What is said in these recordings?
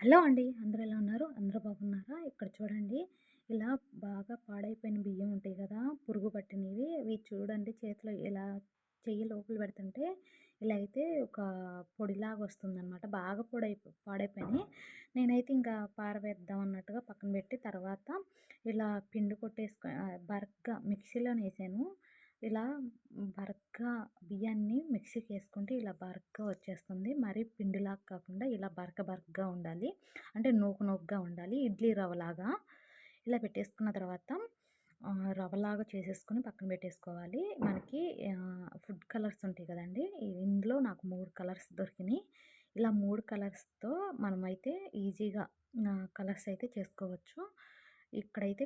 Hello అండి. అందరూ ఎలా ఉన్నారు? అందరూ బాగున్నారా? ఇక్కడ చూడండి. ఇలా బాగా పాడైపోయిన బియ్యం ఉంటాయి కదా పురుగు పట్టినవి. అవి చూడండి చేతిలో ఇలా చెయ్యి లోపల పెడుతుంటే ఇలా అయితే ఒక పొడిలాగా వస్తుందన్నమాట. బాగా పొడై పాడైపోయినాయి. నేనైతే ఇంకా పారవేద్దాం అన్నట్టుగా పక్కన పెట్టి తర్వాత ఇలా పిండి కొట్టేసుకొని బరగ్గా మిక్సీలో వేసాను ఇలా బరగ్గా మిక్సీకి వేసుకుంటే ఇలా బరకగా వచ్చేస్తుంది. మరీ పిండిలాగా కాకుండా ఇలా బరక బరకగా ఉండాలి. అంటే నూకు నూకుగా ఉండాలి. ఇడ్లీ రవ్వలాగా. ఇలా పెట్టేసుకున్న తర్వాత రవ్వలాగా చేసేసుకొని పక్కన పెట్టేసుకోవాలి. మనకి ఫుడ్ కలర్స్ ఉంటాయి కదండి. ఇందులో నాకు మూడు కలర్స్ దొరికినాయి. ఇలా మూడు కలర్స్తో మనమైతే ఈజీగా కలర్స్ అయితే చేసుకోవచ్చు. ఇక్కడైతే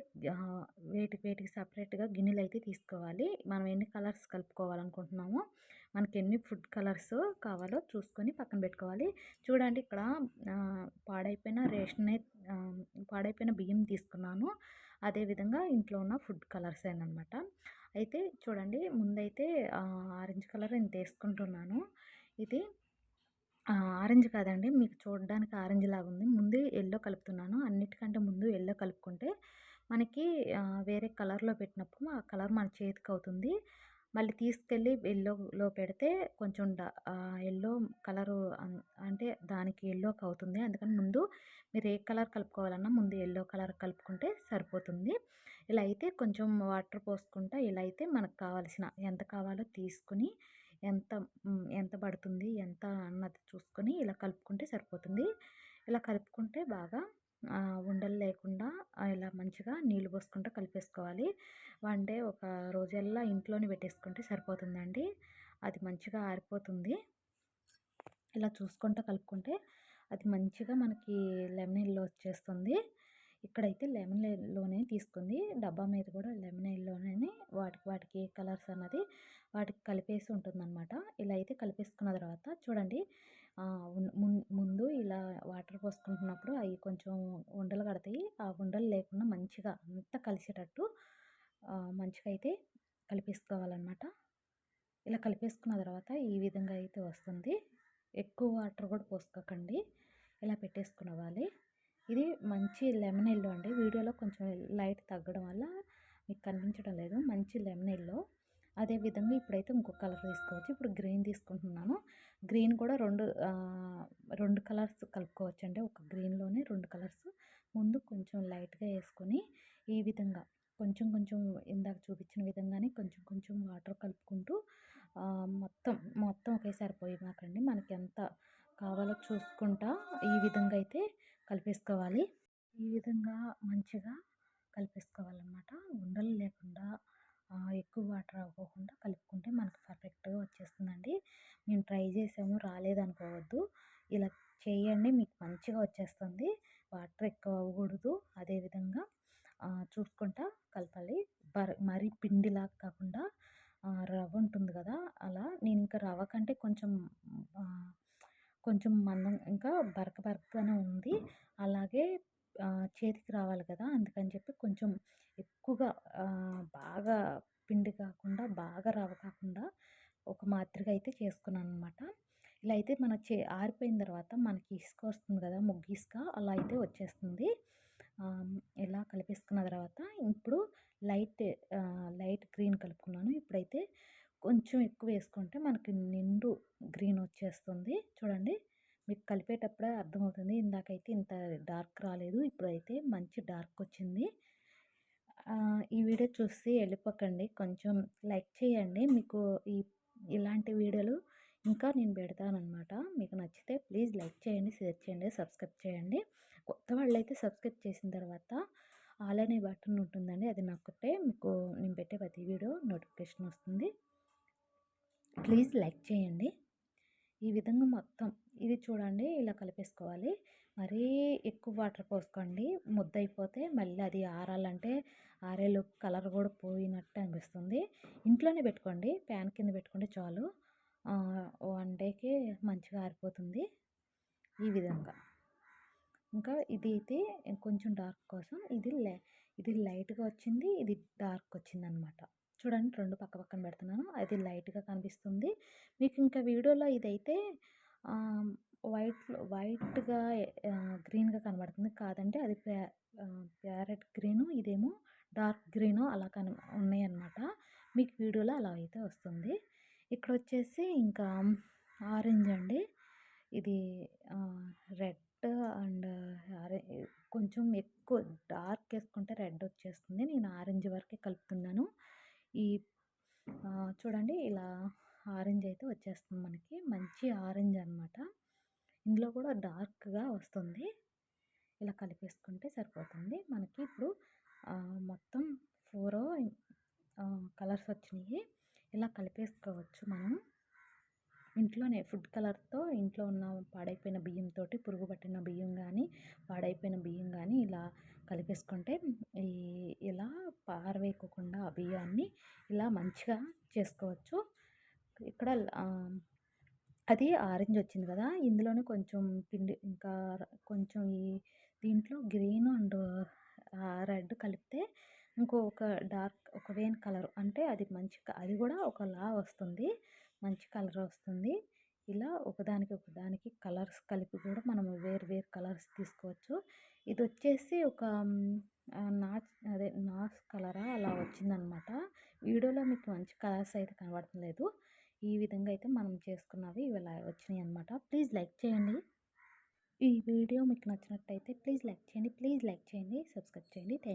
వేటికి వేటికి సపరేట్గా గిన్నెలు అయితే తీసుకోవాలి. మనం ఎన్ని కలర్స్ కలుపుకోవాలనుకుంటున్నామో మనకి ఎన్ని ఫుడ్ కలర్స్ కావాలో చూసుకొని పక్కన పెట్టుకోవాలి. చూడండి ఇక్కడ పాడైపోయిన రేషన్ పాడైపోయిన బియ్యం తీసుకున్నాను. అదేవిధంగా ఇంట్లో ఉన్న ఫుడ్ కలర్స్ అనమాట అయితే చూడండి ముందైతే ఆరెంజ్ కలర్ నేను తీసుకుంటున్నాను. ఇది ఆరెంజ్ కాదండి. మీకు చూడడానికి ఆరెంజ్ లాగా ఉంది. ముందు ఎల్లో కలుపుతున్నాను. అన్నిటికంటే ముందు ఎల్లో కలుపుకుంటే మనకి వేరే కలర్లో పెట్టినప్పుడు ఆ కలర్ మన చేతికి అవుతుంది. మళ్ళీ తీసుకెళ్ళి ఎల్లోలో పెడితే కొంచెం ఎల్లో కలరు అంటే దానికి ఎల్లోకి అవుతుంది. అందుకని ముందు మీరు ఏ కలర్ కలుపుకోవాలన్నా ముందు ఎల్లో కలర్ కలుపుకుంటే సరిపోతుంది. ఇలా అయితే కొంచెం వాటర్ పోసుకుంటా ఇలా అయితే మనకు కావాల్సిన ఎంత కావాలో తీసుకుని ఎంత ఎంత పడుతుంది ఎంత అన్నది చూసుకొని ఇలా కలుపుకుంటే సరిపోతుంది. ఇలా కలుపుకుంటే బాగా ఉండలు లేకుండా ఇలా మంచిగా నీళ్ళు పోసుకుంటూ కలిపేసుకోవాలి. వన్ డే ఒక రోజల్లా ఇంట్లోనే పెట్టేసుకుంటే సరిపోతుందండి. అది మంచిగా ఆరిపోతుంది. ఇలా చూసుకుంటూ కలుపుకుంటే అది మంచిగా మనకి లెమన్ ఎల్లో వచ్చేస్తుంది. ఇక్కడైతే లెమన్లోనే తీసుకుంది. డబ్బా మీద కూడా లెమన్ ఎల్లోనే వాటికి వాటికి కలర్స్ అన్నది వాటికి కలిపేసి ఉంటుందన్నమాట. ఇలా అయితే కలిపేసుకున్న తర్వాత చూడండి ముందు ఇలా వాటర్ పోసుకుంటున్నప్పుడు అవి కొంచెం ఉండలు కడతాయి. ఆ ఉండలు లేకుండా మంచిగా అంతా కలిసేటట్టు మంచిగా అయితే కలిపేసుకోవాలన్నమాట. ఇలా కలిపేసుకున్న తర్వాత ఈ విధంగా అయితే వస్తుంది. ఎక్కువ వాటర్ కూడా పోసుకోకండి. ఇలా పెట్టేసుకునవాలి ఇది మంచి లెమన్ ఎల్లో అండి. వీడియోలో కొంచెం లైట్ తగ్గడం వల్ల మీకు కనిపించడం లేదు. మంచి లెమన్ ఎల్లో. అదేవిధంగా ఇప్పుడైతే ఇంకో కలర్ తీసుకోవచ్చు. ఇప్పుడు గ్రీన్ తీసుకుంటున్నాను. గ్రీన్ కూడా రెండు రెండు కలర్స్ కలుపుకోవచ్చు అండి ఒక గ్రీన్లోనే రెండు కలర్స్. ముందు కొంచెం లైట్గా వేసుకొని ఈ విధంగా కొంచెం కొంచెం ఇందాక చూపించిన విధంగానే కొంచెం కొంచెం వాటర్ కలుపుకుంటూ మొత్తం మొత్తం ఒకేసారి పోయి మాకండి మనకి ఎంత కావాలో చూసుకుంటా ఈ విధంగా అయితే కలిపేసుకోవాలి. ఈ విధంగా మంచిగా కలిపేసుకోవాలన్నమాట. ఉండలు లేకుండా ఎక్కువ వాటర్ అవ్వకుండా కలుపుకుంటే మనకు పర్ఫెక్ట్గా వచ్చేస్తుందండి. మేము ట్రై చేసాము రాలేదనుకోవద్దు. ఇలా చేయండి మీకు మంచిగా వచ్చేస్తుంది. వాటర్ ఎక్కువ అవ్వకూడదు. అదేవిధంగా చూసుకుంటా కలపాలి. మరీ పిండిలాగా కాకుండా రవ్వ ఉంటుంది కదా అలా. నేను ఇంకా రవ్వ కంటే కొంచెం కొంచెం మందం ఇంకా బరక బరకగానే ఉంది. అలాగే చేతికి రావాలి కదా! అందుకని చెప్పి కొంచెం ఎక్కువగా బాగా పిండి కాకుండా బాగా రవ కాకుండా ఒక మాదిరిగా అయితే చేసుకున్నాను అనమాట ఇలా అయితే మన చే ఆరిపోయిన తర్వాత మనకి ఇసుక వస్తుంది కదా! ముగ్గు ఇసుక అలా అయితే వచ్చేస్తుంది. ఇలా కలిపేసుకున్న తర్వాత ఇప్పుడు లైట్ లైట్ గ్రీన్ కలుపుకున్నాను. ఇప్పుడైతే కొంచెం ఎక్కువ వేసుకుంటే మనకి నిండు గ్రీన్ వచ్చేస్తుంది. చూడండి మీకు కలిపేటప్పుడే అర్థమవుతుంది. ఇందాకైతే ఇంత డార్క్ రాలేదు ఇప్పుడైతే మంచి డార్క్ వచ్చింది. ఈ వీడియో చూసి వెళ్ళిపోకండి. కొంచెం లైక్ చేయండి. మీకు ఈ ఇలాంటి వీడియోలు ఇంకా నేను పెడతానమాట మీకు నచ్చితే ప్లీజ్ లైక్ చేయండి షేర్ చేయండి సబ్స్క్రైబ్ చేయండి. కొత్త వాళ్ళు అయితే సబ్స్క్రైబ్ చేసిన తర్వాత ఆల్ అనే బటన్ ఉంటుందండి. అది నొక్కితే మీకు నేను పెట్టే ప్రతి వీడియో నోటిఫికేషన్ వస్తుంది. ప్లీజ్ లైక్ చేయండి. ఈ విధంగా మొత్తం ఇది చూడండి ఇలా కలిపేసుకోవాలి. మరీ ఎక్కువ వాటర్ పోసుకోండి. ముద్ద అయిపోతే మళ్ళీ అది ఆరాలంటే ఆరేలు కలర్ కూడా పోయినట్టు అనిపిస్తుంది. ఇంట్లోనే పెట్టుకోండి. ప్యాన్ కింద పెట్టుకుంటే చాలు. వన్ డేకి మంచిగా ఆరిపోతుంది. ఈ విధంగా. ఇంకా ఇది అయితే కొంచెం డార్క్ కోసం ఇది ఇది లైట్గా వచ్చింది. ఇది డార్క్ వచ్చింది అనమాట చూడండి రెండు పక్క పక్కన పెడుతున్నాను. అది లైట్గా కనిపిస్తుంది. మీకు ఇంకా వీడియోలో ఇదైతే వైట్ వైట్గా గ్రీన్గా కనబడుతుంది. కాదంటే అది ప్యా ప్యారెట్ గ్రీను ఇదేమో డార్క్ గ్రీను అలా కన ఉన్నాయి అన్నమాట మీకు వీడియోలో అలా అయితే వస్తుంది. ఇక్కడ వచ్చేసి ఇంకా ఆరెంజ్ అండి. ఇది రెడ్ అండ్ కొంచెం ఎక్కువ డార్క్ వేసుకుంటే రెడ్ వచ్చేస్తుంది. నేను ఆరెంజ్ వరకే కలుపుతున్నాను. ఈ చూడండి ఇలా ఆరెంజ్ అయితే వచ్చేస్తుంది మనకి. మంచి ఆరెంజ్ అనమాట ఇందులో కూడా డార్క్గా వస్తుంది. ఇలా కలిపేసుకుంటే సరిపోతుంది. మనకి ఇప్పుడు మొత్తం ఫోర్ కలర్స్ వచ్చినాయి. ఇలా కలిపేసుకోవచ్చు మనం. ఇంట్లోనే ఫుడ్ కలర్తో ఇంట్లో ఉన్న పాడైపోయిన బియ్యంతో పురుగు పట్టిన బియ్యం కానీ పాడైపోయిన బియ్యం కానీ ఇలా కలిపేసుకుంటే ఈ ఇలా పారవేయకుండా ఆ బియ్యాన్ని ఇలా మంచిగా చేసుకోవచ్చు. ఇక్కడ అది ఆరెంజ్ వచ్చింది కదా ఇందులోనే కొంచెం పిండి ఇంకా కొంచెం ఈ దీంట్లో గ్రీన్ అండ్ రెడ్ కలిపితే ఇంకొక డార్క్ ఒక వేన్ కలర్ అంటే అది మంచి అది కూడా ఒకలా వస్తుంది మంచి కలర్ వస్తుంది. ఇలా ఒకదానికి ఒకదానికి కలర్స్ కలిపి కూడా మనం వేరు వేరు కలర్స్ తీసుకోవచ్చు. ఇది వచ్చేసి ఒక నాచ్ అదే నాస్ కలరా అలా వచ్చిందనమాట. వీడియోలో మీకు మంచి కలర్స్ అయితే కనబడలేదు ఈ విధంగా అయితే మనం చేసుకున్నవి ఇవి ఇలా వచ్చినాయి అనమాట. ప్లీజ్ లైక్ చేయండి. ఈ వీడియో మీకు నచ్చినట్టయితే ప్లీజ్ లైక్ చేయండి. ప్లీజ్ లైక్ చేయండి. సబ్స్క్రైబ్ చేయండి. థ్యాంక్